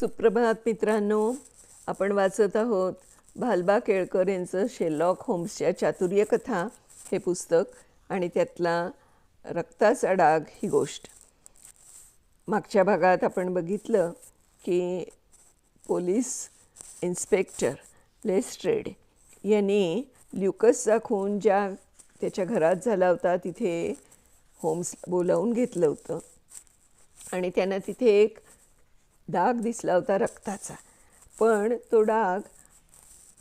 सुप्रभात मित्रांनो आपण वाचत आहोत भालबा केळकर यांचं शेलॉक होम्सच्या चातुर्य कथा हे पुस्तक आणि त्यातला रक्ताचा डाग ही गोष्ट. मागच्या भागात आपण बघितलं की पोलीस इन्स्पेक्टर लेस्ट्रेड यांनी ल्युकसचा खून ज्या त्याच्या घरात झाला होता तिथे होम्स बोलावून घेतलं होतं. आणि त्यांना तिथे एक डाग दिसला होता रक्ताचा. पण तो डाग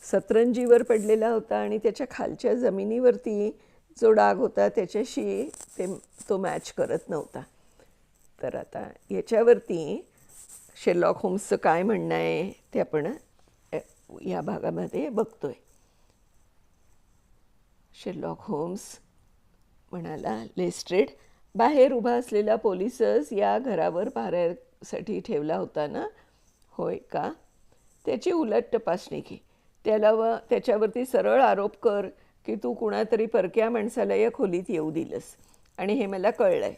सतरंजीवर पडलेला होता आणि त्याच्या खालच्या जमिनीवरती जो डाग होता त्याच्याशी ते तो मॅच करत नव्हता. तर आता याच्यावरती शेरलॉक होम्सचं काय म्हणणं आहे ते आपण या भागामध्ये बघतोय. शेरलॉक होम्स म्हणाला लेस्ट्रेड बाहेर उभा असलेला पोलिसच या घरावर साठी ठेवला होता ना? होय का? त्याची उलट तपासणी घे त्याला व त्याच्यावरती सरळ आरोप कर की तू कुणातरी परक्या माणसाला या खोलीत येऊ दिलंस. आणि हे मला कळलं आहे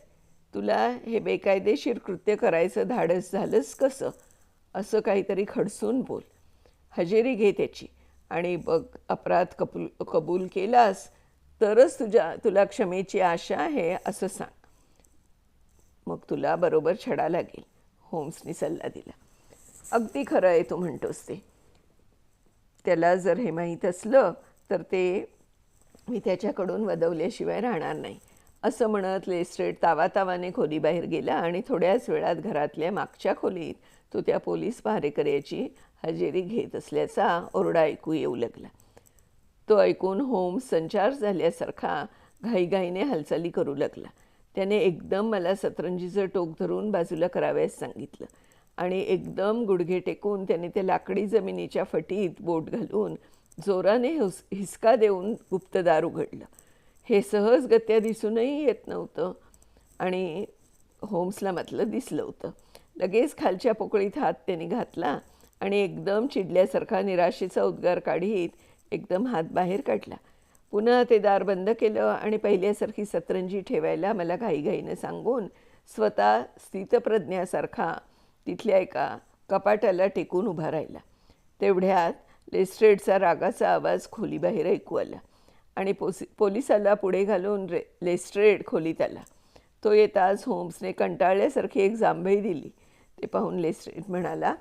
तुला हे बेकायदेशीर कृत्य करायचं धाडस झालंच कसं? असं काहीतरी खडसून बोल. हजेरी घे त्याची. आणि बघ अपराध कबूल कबूल केलास तरच तुझ्या तुला क्षमेची आशा आहे असं सांग. मग तुला बरोबर छडा लागेल. होम्सनी सल्ला दिला. अगदी खरं आहे तू म्हणतोस ते. त्याला जर हे माहीत असलं तर ते मी त्याच्याकडून वदवल्याशिवाय राहणार नाही. असं म्हणत लेस्ट्रेट तावातावाने खोलीबाहेर गेला आणि थोड्याच वेळात घरातल्या मागच्या खोलीत तो त्या पोलीस पहारेकऱ्याची हजेरी घेत असल्याचा ओरडा ऐकू येऊ लागला. तो ऐकून होम्स संचार झाल्यासारखा घाईघाईने हालचाली करू लागला. त्याने एकदम मला सतरंजीचं टोक धरून बाजूला करावयास सांगितलं. आणि एकदम गुडघे टेकून त्याने त्या लाकडी जमिनीच्या फटीत बोट घालून जोराने हुस हिसका देऊन गुप्तदार उघडलं. हे सहजगत्या दिसूनही येत नव्हतं आणि होम्सला मात्र दिसलं होतं. लगेच खालच्या पोकळीत हात त्याने घातला आणि एकदम चिडल्यासारखा निराशेचा उद्गार काढीत एकदम हात बाहेर काढला. पुन्हा ते दार बंद केलं आणि पहिल्यासारखी सतरंजी ठेवायला मला घाईघाईनं सांगून स्वतः स्थितप्रज्ञासारखा तिथल्या एका कपाटाला टेकून उभा राहिला. तेवढ्यात लेस्ट्रेडचा रागाचा आवाज खोलीबाहेर ऐकू आला आणि पोसी पोलिसाला पुढे घालून रे लेस्ट्रेड खोलीत आला. तो येताच होम्सने कंटाळल्यासारखी एक जांभई दिली. ते पाहून लेस्ट्रेड म्हणाला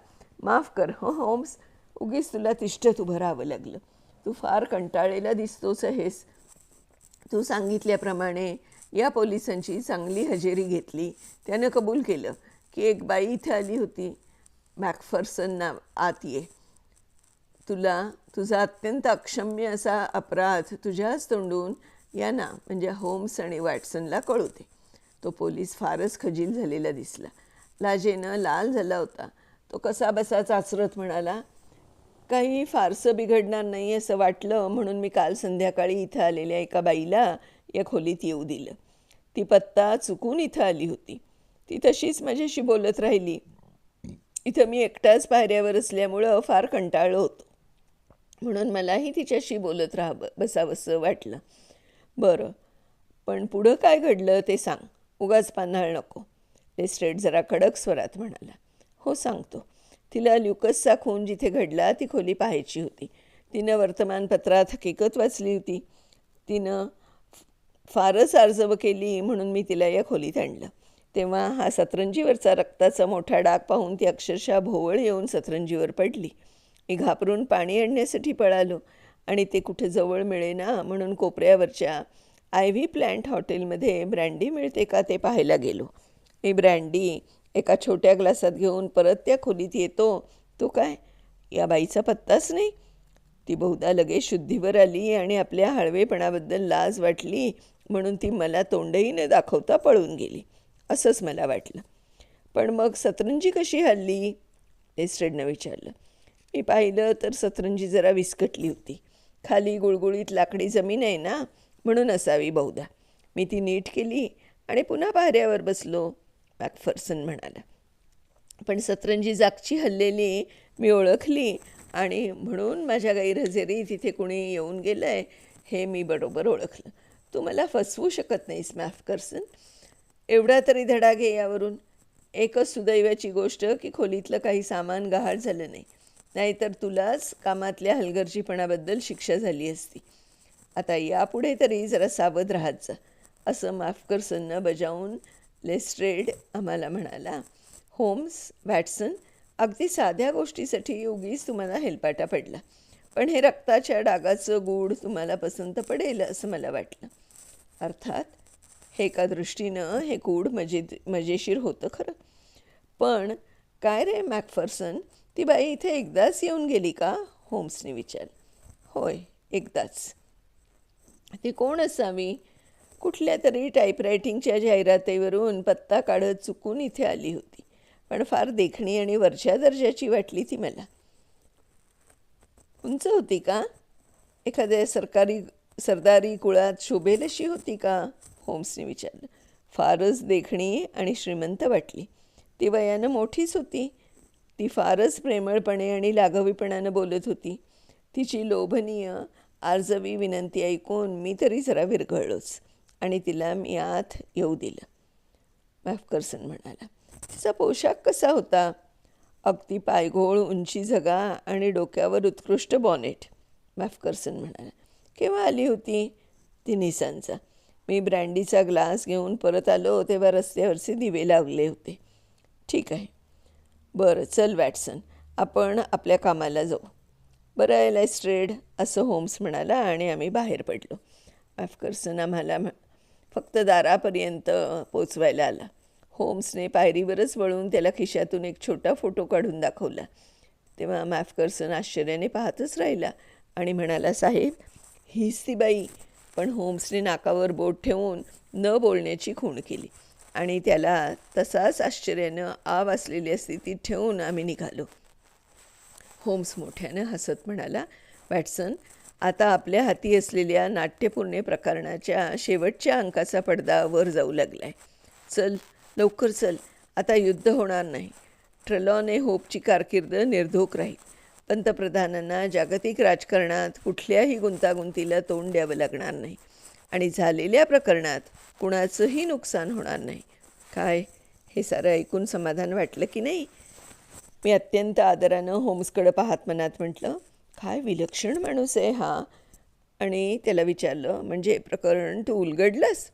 माफ कर हो होम्स उगीच तुला तिष्ठत उभं राहावं लागलं. तू फार कंटाळलेला दिसतोस आहेस. तू सांगितल्याप्रमाणे या पोलिसांची चांगली हजेरी घेतली. त्यानं कबूल केलं की एक बाई इथे आली होती. मॅकफर्सन नाव आत ये. तुला तुझा अत्यंत अक्षम्य असा अपराध तुझ्याच तोंडून या ना म्हणजे होम्स आणि वॅटसनला कळवते. तो पोलीस फारच खजील झालेला दिसला. लाजेनं लाल झाला होता. तो कसा बसा चाचरत म्हणाला काही फारसं बिघडणार नाही असं वाटलं म्हणून मी काल संध्याकाळी इथं आलेल्या एका बाईला या खोलीत येऊ दिलं. ती पत्ता चुकून इथं आली होती. ती तशीच माझ्याशी बोलत राहिली. इथं मी एकटाच पायऱ्यावर असल्यामुळं फार कंटाळलो होतो. म्हणून मलाही तिच्याशी बोलत राहावं बसावंसं वाटलं. बरं पण पुढं काय घडलं ते सांग. उगाच पान्हाळ नको. लेस्ट्रेट जरा कडक स्वरात म्हणाला. हो सांगतो. तिला ल्युकसचा खून जिथे घडला ती खोली पाहायची होती. तिनं वर्तमानपत्रात हकीकत वाचली होती. तिनं फारच अर्जव केली म्हणून मी तिला या खोलीत आणलं. तेव्हा हा सतरंजीवरचा रक्ताचा मोठा डाग पाहून ती अक्षरशः भोवळ येऊन सतरंजीवर पडली. मी घाबरून पाणी आणण्यासाठी पळालो आणि ते कुठे जवळ मिळेना म्हणून कोपऱ्यावरच्या आय व्ही प्लॅन्ट हॉटेलमध्ये ब्रँडी मिळते का ते पाहायला गेलो. मी ब्रँडी एका छोट्या ग्लासात घेऊन परत त्या खोलीत येतो. तो काय? या बाईचा पत्ताच नाही. ती बहुधा लगेच शुद्धीवर आली आणि आपल्या हळवेपणाबद्दल लाज वाटली म्हणून ती मला तोंडही न दाखवता पळून गेली. असंच मला वाटलं. पण मग सतरंजी कशी हल्ली? लेस्ट्रेडनं विचारलं. मी पाहिलं तर सतरंजी जरा विस्कटली होती. खाली गुळगुळीत लाकडी जमीन आहे ना? म्हणून असावी बहुधा. मी ती नीट केली आणि पुन्हा पाहऱ्यावर बसलो. मॅकफर्सन म्हणाला पण सतरंजी जागची हल्लेली मी ओळखली आणि म्हणून माझ्या गैरहजेरी तिथे कुणी येऊन गेलं आहे हे मी बरोबर ओळखलं. तू मला फसवू शकत नाहीस मॅफकर्सन एवढा तरी धडा घे यावरून. एकच सुदैवाची गोष्ट की खोलीतलं काही सामान गहाळ झालं नाही. नाहीतर तुलाच कामातल्या हलगर्जीपणाबद्दल शिक्षा झाली असती. आता यापुढे तरी जरा सावध राहत जा. असं माफकरसननं बजावून लेस्ट्रेड आम्हाला म्हणाला. होम्स वॅटसन अगदी साध्या गोष्टीसाठी उगीच तुम्हाला हेलपाटा पडला. पण हे रक्ताच्या डागाचं गूढ तुम्हाला पसंत पडेल असं मला वाटलं. अर्थात हे एका दृष्टीनं हे गूढ मजे मजेशीर होतं खरं. पण काय रे मॅकफर्सन? ती बाई इथे एकदाच येऊन गेली का? होम्सने विचारलं. होय एकदाच. ती कोण असावी? कुठल्या तरी टाईपरायटिंगच्या जाहिरातीवरून पत्ता काढत चुकून इथे आली होती. पण फार देखणी आणि वरच्या दर्जाची वाटली ती मला. उंच होती का? एखाद्या सरकारी सरदारी कुळात शोभेल अशी होती का? होम्सने विचारलं. फारच देखणी आणि श्रीमंत वाटली. ती वयानं मोठीच होती. ती फारच प्रेमळपणे आणि लाघवीपणानं बोलत होती. तिची लोभनीय आर्जवी विनंती ऐकून मी तरी जरा विरघळलोच. आणि तिला मी आत येऊ दिलं. माफकरसन म्हणाला. तिचा पोशाख कसा होता? अगदी पायघोळ उंची जगा आणि डोक्यावर उत्कृष्ट बॉनेट माफकरसन म्हणाला. केव्हा आली होती? ती निसांचा. मी ब्रँडीचा ग्लास घेऊन परत आलो तेव्हा रस्त्यावरचे दिवे लावले होते. ठीक आहे. बरं चल वॅटसन. आपण आपल्या कामाला जाऊ. बरं आहे लेस्ट्रेड असं होम्स म्हणाला आणि आम्ही बाहेर पडलो. माफकरसन आम्हाला म्ह- फक्त दारापर्यंत पोचवायला आला. होम्सने पायरीवरच वळून त्याला खिशातून एक छोटा फोटो काढून दाखवला. तेव्हा मॅफकर्सन आश्चर्याने पाहतच राहिला आणि म्हणाला साहेब हीच ती बाई. पण होम्सने नाकावर बोट ठेवून न बोलण्याची खूण केली आणि त्याला तसाच आश्चर्यानं आव असलेल्या स्थितीत ठेवून आम्ही निघालो. होम्स मोठ्यानं हसत म्हणाला वॅटसन आता आपल्या हाती असलेल्या नाट्यपूर्णे प्रकरणाच्या शेवटच्या अंकाचा पडदा वर जाऊ लागलाय. चल लवकर चल. आता युद्ध होणार नाही. ट्रलॉने होपची कारकीर्द निर्धोक राहील. पंतप्रधानांना जागतिक राजकारणात कुठल्याही गुंतागुंतीला तोंड द्यावं लागणार नाही. आणि झालेल्या प्रकरणात कुणाचंही नुकसान होणार नाही. काय? हे सारं ऐकून समाधान वाटलं की नाही? मी अत्यंत आदरानं होम्सकडं पाहत मनात म्हटलं काय विलक्षण माणूस आहे हा. आणि त्याला विचारलं म्हणजे प्रकरण तू उलगडलंस?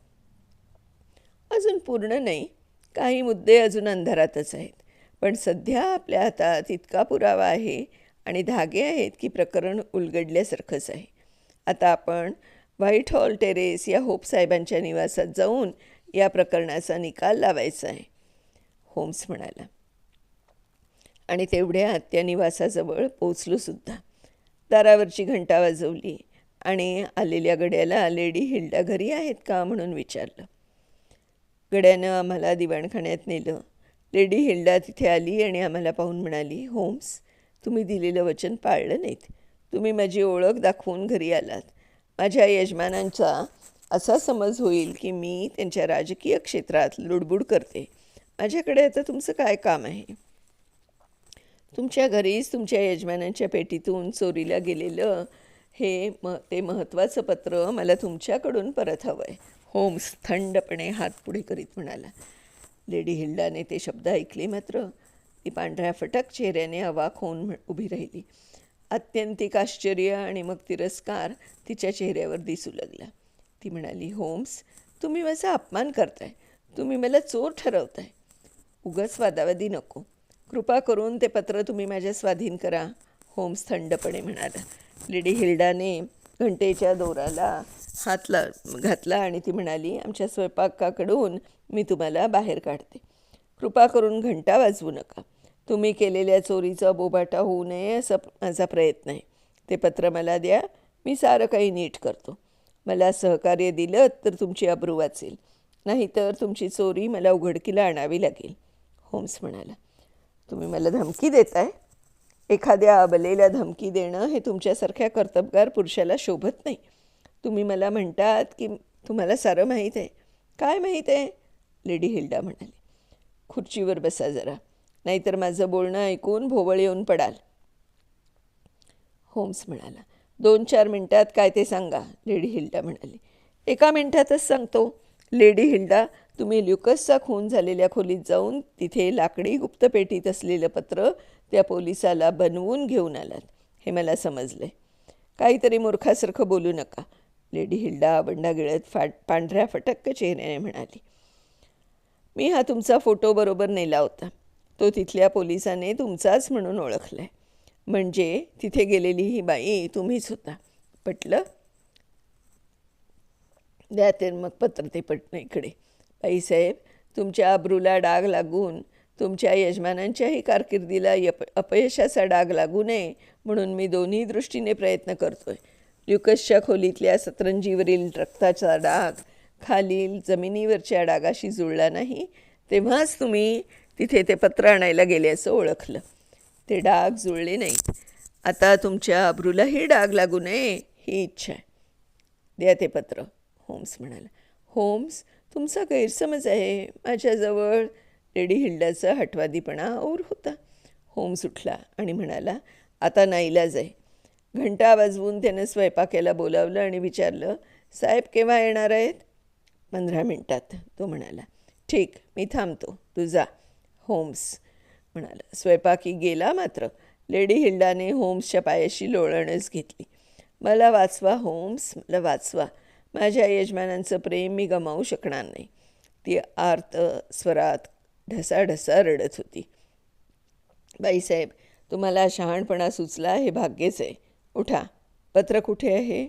अजून पूर्ण नाही. काही मुद्दे अजून अंधारातच आहेत. पण सध्या आपल्या हातात इतका पुरावा आहे आणि धागे आहेत की प्रकरण उलगडल्यासारखंच आहे. आता आपण व्हाईट हॉल टेरेस या होप साहेबांच्या निवासात जाऊन या प्रकरणाचा निकाल लावायचा आहे होम्स म्हणाला. आणि तेवढ्यात त्या निवासाजवळ पोचलो सुद्धा. दारावरची घंटा वाजवली आणि आलेल्या गड्याला लेडी हिल्डा घरी आहेत का म्हणून विचारलं. गड्यानं आम्हाला दिवाणखान्यात नेलं. लेडी हिल्डा तिथे आली आणि आम्हाला पाहून म्हणाली होम्स तुम्ही दिलेलं वचन पाळलं नाहीत. तुम्ही माझी ओळख दाखवून घरी आलात. माझ्या यजमानांचा असा समज होईल की मी त्यांच्या राजकीय क्षेत्रात लुडबुड करते. माझ्याकडे आता तुमचं काय काम आहे? तुमच्या घरीच तुमच्या यजमानांच्या पेटीतून चोरीला गेलेलं हे म ते महत्त्वाचं पत्र मला तुमच्याकडून परत हवं आहे होम्स थंडपणे हात पुढे करीत म्हणाला. लेडी हिल्डाने ते शब्द ऐकले मात्र ती पांढऱ्या फटक चेहऱ्याने अवाक होऊन उभी राहिली. आत्यंतिक आश्चर्य आणि मग तिरस्कार तिच्या चेहऱ्यावर दिसू लागला. ती म्हणाली होम्स तुम्ही माझा अपमान करताय. तुम्ही मला चोर ठरवताय. उगाच वादावादी नको. कृपा करून ते पत्र तुम्ही माझ्या स्वाधीन करा होम्स थंडपणे म्हणाला. लेडी हिल्डाने घंटेच्या दोराला हात ला घातला आणि ती म्हणाली आमच्या स्वयंपाकाकडून मी तुम्हाला बाहेर काढते. कृपा करून घंटा वाजवू नका. तुम्ही केलेल्या चोरीचा बोबाटा होऊ नये असा माझा प्रयत्न आहे. ते पत्र मला द्या मी सारं काही नीट करतो. मला सहकार्य दिलं तर तुमची अब्रू वाचेल. नाहीतर तुमची चोरी मला उघडकीला आणावी लागेल. होम्स म्हणाला. तुम्ही मला धमकी देताय. एखाद्या अबलेला धमकी देणं हे तुमच्यासारख्या कर्तबगार पुरुषाला शोभत नाही. तुम्ही मला म्हणतात की तुम्हाला सारं माहीत आहे. काय माहीत आहे? लेडी हिल्डा म्हणाली. खुर्चीवर बसा जरा. नाहीतर माझं बोलणं ऐकून भोवळ येऊन पडाल. होम्स म्हणाला. दोन चार मिनटात काय ते सांगा लेडी हिल्डा म्हणाली. एका मिनटातच सांगतो. लेडी हिल्डा तुम्ही ल्युकसचा खून झालेल्या खोलीत जाऊन तिथे लाकडी गुप्तपेटीत असलेलं पत्र त्या पोलिसाला बनवून घेऊन आलात हे मला समजले काहीतरी मूर्खासारखं बोलू नका लेडी हिल्डा बंडा गिळत फाट पांढऱ्या फटक्क चेहऱ्याने म्हणाली. मी हा तुमचा फोटो बरोबर नेला होता. तो तिथल्या पोलिसाने तुमचाच म्हणून ओळखलाय. म्हणजे तिथे गेलेली ही बाई तुम्हीच होता. पटलं? द्या ते मग पत्र ते इकडे. बाईसाहेब तुमच्या अब्रूला डाग लागून तुमच्या यजमानांच्याही कारकिर्दीला यप अपयशाचा डाग लागू नये म्हणून मी दोन्ही दृष्टीने प्रयत्न करतो आहे ल्युकसच्या खोलीतल्या सतरंजीवरील रक्ताचा डाग खालील जमिनीवरच्या डागाशी जुळला नाही तेव्हाच तुम्ही तिथे ते पत्र आणायला गेले असं ओळखलं. ते डाग जुळले नाही आता तुमच्या अब्रूलाही डाग लागू नये ही इच्छा आहे. द्या ते पत्र. होम्स म्हणाला. होम्स तुमचा गैरसमज आहे. माझ्याजवळ लेडी हिल्डाचा हटवादीपणा और होता. होम्स उठला आणि म्हणाला आता नाईलाज आहे घंटा वाजवून त्यानं स्वयंपाक्याला बोलावलं आणि विचारलं साहेब केव्हा येणार आहेत? पंधरा मिनटात तो म्हणाला. ठीक मी थांबतो. तू जा. होम्स म्हणाला. स्वयंपाकी गेला मात्र. लेडी हिल्डाने होम्सच्या पायाशी लोळणच घेतली. मला वाचवा होम्स मला वाचवा. माझ्या यजमानांचं प्रेम मी गमावू शकणार नाही. ती आर्त स्वरात ढसाढसा रडत होती. बाईसाहेब तुम्हाला शहाणपणा सुचला हे भाग्यच आहे. उठा. पत्र कुठे आहे?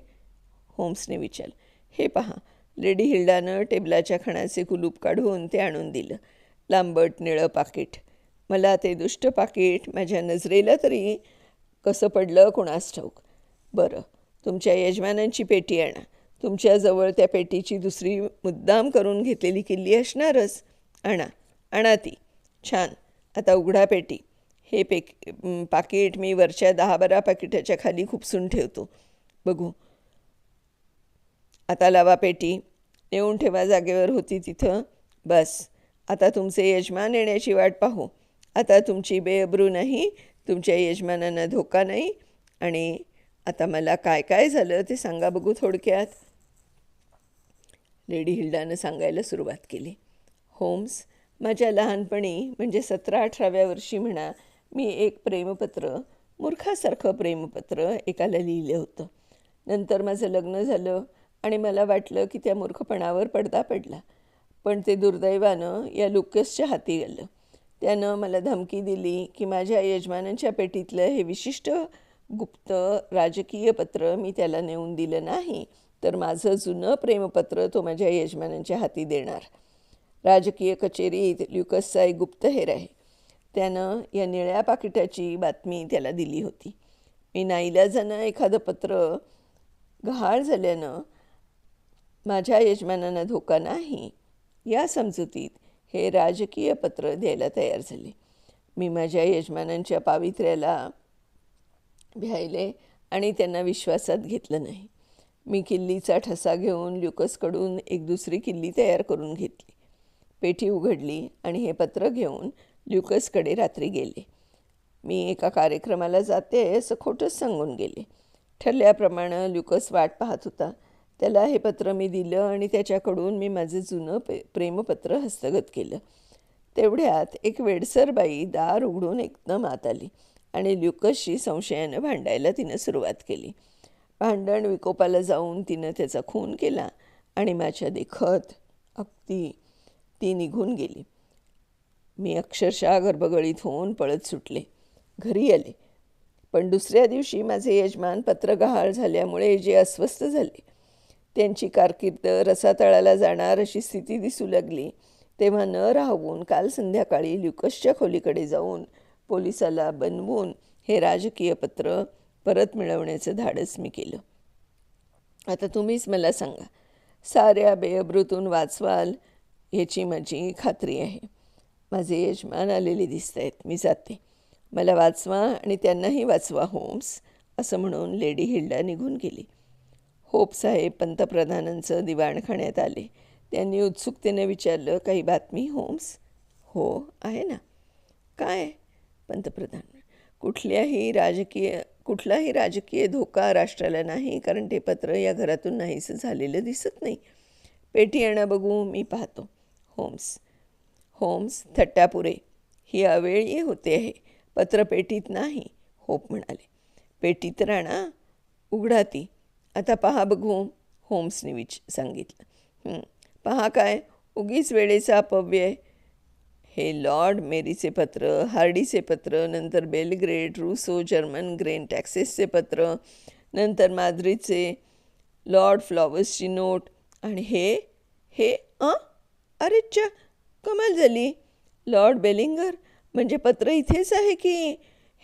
होम्सने विचार हे पहा. लेडी हिल्डानं टेबलाच्या खणाचे कुलूप काढून ते आणून दिलं. लांबट निळं पाकिट. मला ते दुष्ट पाकिट माझ्या नजरेला तरी कसं पडलं कोणास ठाऊक. बरं. तुमच्या यजमानांची पेटी आणा. तुमच्याजवळ त्या पेटीची दुसरी मुद्दाम करून घेतलेली किल्ली असणारच. आणा आणा ती. छान. आता उघडा पेटी. हे पेक पाकिट मी वरच्या दहा बारा पाकिटाच्या खाली खुपसून ठेवतो. बघू. आता लावा पेटी. नेऊन ठेवा जागेवर होती तिथं. बस. आता तुमचे यजमान येण्याची वाट पाहू. आता तुमची बेअब्रू नाही तुमच्या यजमानांना धोका नाही. आणि आता मला काय काय झालं ते सांगा बघू थोडक्यात. लेडी हिल्डानं सांगायला सुरुवात केली. होम्स माझ्या लहानपणी म्हणजे सतरा अठराव्या वर्षी म्हणा मी एक प्रेमपत्र मूर्खासारखं प्रेमपत्र एकाला लिहिलं होतं. नंतर माझं लग्न झालं आणि मला वाटलं की त्या मूर्खपणावर पडदा पडला. पण ते दुर्दैवानं या लुकसच्या हाती गेलं त्यानं मला धमकी दिली की माझ्या यजमानांच्या पेटीतलं हे विशिष्ट गुप्त राजकीय पत्र मी त्याला नेऊन दिलं नाही. तर माझं जुनं प्रेमपत्र तो माझ्या यजमानांच्या हाती देणार. राजकीय कचेरीत ल्युकसचा एक गुप्तहेर आहे त्यानं या निळ्या पाकिटाची बातमी त्याला दिली होती. मी नाईलाजानं एखादं पत्र गहाळ झाल्यानं माझ्या यजमानांना धोका नाही या समजुतीत हे राजकीय पत्र द्यायला तयार झाले. मी माझ्या यजमानांच्या पावित्र्याला भ्यायले आणि त्यांना विश्वासात घेतलं नाही. मी किल्लीचा ठसा घेऊन ल्युकसकडून एक दुसरी किल्ली तयार करून घेतली. पेटी उघडली आणि हे पत्र घेऊन ल्युकसकडे रात्री गेले. मी एका कार्यक्रमाला जाते असं खोटंच सांगून गेले. ठरल्याप्रमाणे ल्युकस वाट पाहत होता. त्याला हे पत्र मी दिलं आणि त्याच्याकडून मी माझं जुनं पे प्रेमपत्र हस्तगत केलं. तेवढ्यात एक वेडसर बाई दार उघडून एकदम आत आली आणि ल्युकसशी संशयानं भांडायला तिनं सुरुवात केली. भांडण विकोपाला जाऊन तिनं त्याचा खून केला आणि माझ्या देखत अगदी ती निघून गेली. मी अक्षरशः गर्भगळीत होऊन पळत सुटले. घरी आले. पण दुसऱ्या दिवशी माझे यजमान पत्रगहाळ झाल्यामुळे जे अस्वस्थ झाले. त्यांची कारकीर्द रसातळाला जाणार अशी स्थिती दिसू लागली. तेव्हा न राहून काल संध्याकाळी ल्युकसच्या खोलीकडे जाऊन पोलिसाला बनवून हे राजकीय पत्र परत मिळवण्याचं धाडस मी केलं. आता तुम्हीच मला सांगा साऱ्या बेअब्रूतून वाचवाल याची माझी खात्री आहे. माझे यजमान आलेले दिसत आहेत मी जाते. मला वाचवा आणि त्यांनाही वाचवा होम्स असं म्हणून लेडी हिल्डा निघून गेली. होप साहेब पंतप्रधानांचं दिवाणखाण्यात आले. त्यांनी उत्सुकतेने विचारलं काही बातमी होम्स? हो आहे ना. काय? पंतप्रधान कुठल्याही राजकीय कुठलाही राजकीय धोका राष्ट्राला नाही कारण ते पत्र या घरातून नाहीसं झालेलं दिसत नाही. पेटी आणा बघू मी पाहतो. होम्स. होम्स थट्टापुरे. ही अवेळी होते आहे. पत्र पेटीत नाही होप म्हणाले. पेटीत राणा उघडा ती. आता पहा बघू होम्सने विच सांगितलं. पहा काय उगीच वेळेचा अपव्यय. हे लॉर्ड मेरीचे पत्र हार्डीचे पत्र नंतर बेलग्रेड रुसो जर्मन ग्रेन टॅक्सेसचे पत्र नंतर माद्रीचे लॉर्ड फ्लॉवर्सची नोट आणि हे हे अ? अरे च्या कमाल झाली. लॉर्ड बेलिंगर म्हणजे पत्र इथेच आहे की?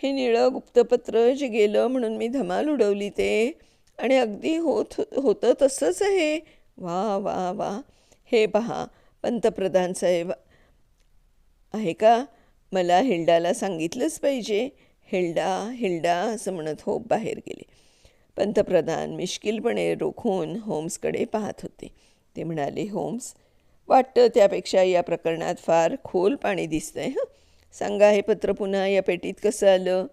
हे निळं गुप्तपत्र जे गेलं म्हणून मी धमाल उडवली ते. आणि अगदी होत होतं तसंच आहे. वा वा वा. हे पहा पंतप्रधान साहेब आहे का? मला हिल्डाला सांगितलंच पाहिजे. हिल्डा हिल्डा असं म्हणत होप बाहेर गेले. पंतप्रधान मिश्किलपणे रोखून होम्सकडे पाहत होते. ते म्हणाले होम्स वाटतं त्यापेक्षा या प्रकरणात फार खोल पाणी दिसतं आहे हं? सांगा हे पत्र पुन्हा या पेटीत कसं आलं?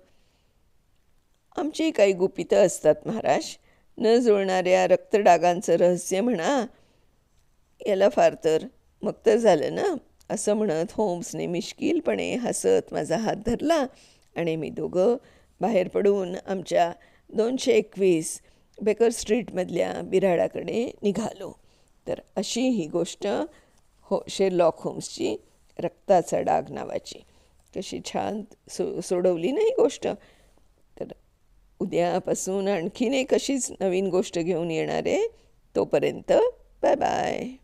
आमची काही गुपितं असतात महाराज. न जुळणाऱ्या रक्तडागांचं रहस्य म्हणा याला फार तर मग तर झालं ना? असं म्हणत होम्सने मिश्किलपणे हसत माझा हात धरला आणि मी दोघं बाहेर पडून आमच्या दोनशे एकवीस बेकर स्ट्रीटमधल्या बिराडाकडे निघालो. तर अशी ही गोष्ट हो शेरलॉक होम्सची रक्ताचा डाग नावाची. कशी छान सो सोडवली ना ही गोष्ट. तर उद्यापासून आणखीन एक अशीच नवीन गोष्ट घेऊन येणार आहे. तोपर्यंत बाय बाय.